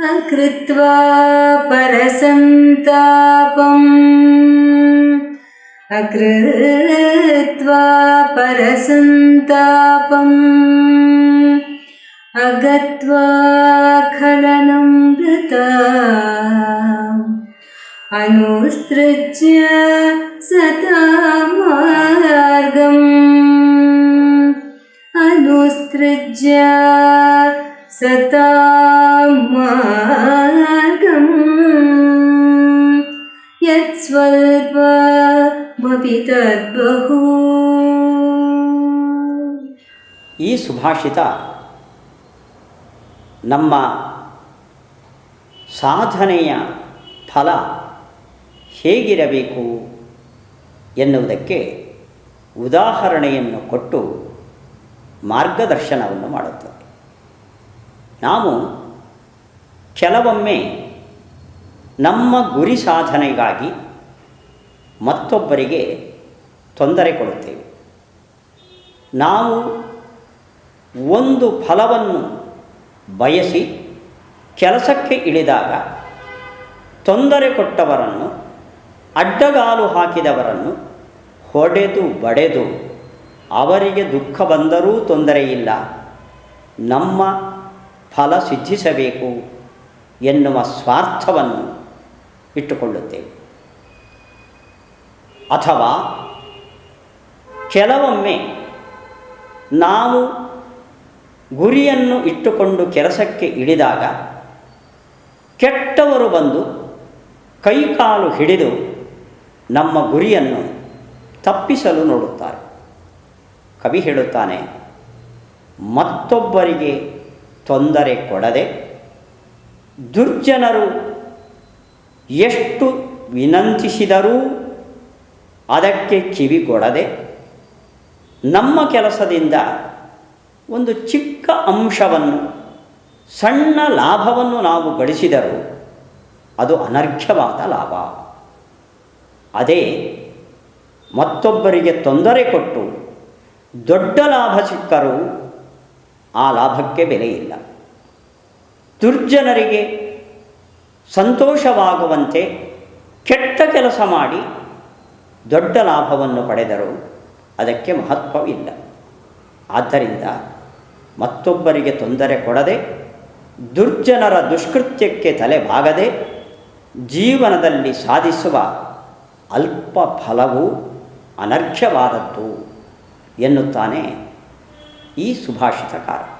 अकृत्वा परसन्तापम्। अकृत्वा परसन्तापम्। अगत्वा खलनं गता अनुसृज्य सता मार्गम् अनुसृज्य सता मार्गम् यत्स्वल्पमपि तद्बहु ಈ ಸುಭಾಷಿತ ನಮ್ಮ ಸಾಧನೆಯ ಫಲ ಹೇಗಿರಬೇಕು ಎನ್ನುವುದಕ್ಕೆ ಉದಾಹರಣೆಯನ್ನು ಕೊಟ್ಟು ಮಾರ್ಗದರ್ಶನವನ್ನು ಮಾಡುತ್ತದೆ ನಾವು ಕೆಲವೊಮ್ಮೆ ನಮ್ಮ ಗುರಿ ಸಾಧನೆಗಾಗಿ ಮತ್ತೊಬ್ಬರಿಗೆ ತೊಂದರೆ ಕೊಡುತ್ತೇವೆ. ನಾವು ಒಂದು ಫಲವನ್ನು ಬಯಸಿ ಕೆಲಸಕ್ಕೆ ಇಳಿದಾಗ ತೊಂದರೆ ಕೊಟ್ಟವರನ್ನು, ಅಡ್ಡಗಾಲು ಹಾಕಿದವರನ್ನು ಹೊಡೆದು ಬಡೆದು ಅವರಿಗೆ ದುಃಖ ಬಂದರೂ ತೊಂದರೆ ಇಲ್ಲ. ನಮ್ಮ ಫಲ ಸಿದ್ಧಿಸಬೇಕು ಎನ್ನುವ ಸ್ವಾರ್ಥವನ್ನು ಇಟ್ಟುಕೊಳ್ಳುತ್ತೇವೆ. ಅಥವಾ ಕೆಲವೊಮ್ಮೆ ನಾವು ಗುರಿಯನ್ನು ಇಟ್ಟುಕೊಂಡು ಕೆಲಸಕ್ಕೆ ಇಳಿದಾಗ ಕೆಟ್ಟವರು ಬಂದು ಕೈಕಾಲು ಹಿಡಿದು ನಮ್ಮ ಗುರಿಯನ್ನು ತಪ್ಪಿಸಲು ನೋಡುತ್ತಾರೆ. ಕವಿ ಹೇಳುತ್ತಾನೆ, ಮತ್ತೊಬ್ಬರಿಗೆ ತೊಂದರೆ ಕೊಡದೆ ದುರ್ಜನರು ಎಷ್ಟು ವಿನಂತಿಸಿದರೂ ಅದಕ್ಕೆ ಕಿವಿ ಕೊಡದೆ ನಮ್ಮ ಕೆಲಸದಿಂದ ಒಂದು ಚಿಕ್ಕ ಅಂಶವನ್ನು, ಸಣ್ಣ ಲಾಭವನ್ನು ನಾವು ಗಳಿಸಿದರೂ ಅದು ಅನರ್ಘ್ಯವಾದ ಲಾಭ. ಅದೇ ಮತ್ತೊಬ್ಬರಿಗೆ ತೊಂದರೆ ಕೊಟ್ಟು ದೊಡ್ಡ ಲಾಭ ಸಿಕ್ಕರೂ ಆ ಲಾಭಕ್ಕೆ ಬೆಲೆ ಇಲ್ಲ. ದುರ್ಜನರಿಗೆ ಸಂತೋಷವಾಗುವಂತೆ ಕೆಟ್ಟ ಕೆಲಸ ಮಾಡಿ ದೊಡ್ಡ ಲಾಭವನ್ನು ಪಡೆದರೂ ಅದಕ್ಕೆ ಮಹತ್ವವಿಲ್ಲ. ಆದ್ದರಿಂದ ಮತ್ತೊಬ್ಬರಿಗೆ ತೊಂದರೆ ಕೊಡದೆ, ದುರ್ಜನರ ದುಷ್ಕೃತ್ಯಕ್ಕೆ ತಲೆಬಾಗದೆ, ಜೀವನದಲ್ಲಿ ಸಾಧಿಸುವ ಅಲ್ಪ ಫಲವು ಅನರ್ಘ್ಯವಾದದ್ದು. ಎನ್ನುತ್ತಾನೆ ಈ ಸುಭಾಷಿತಕಾರ.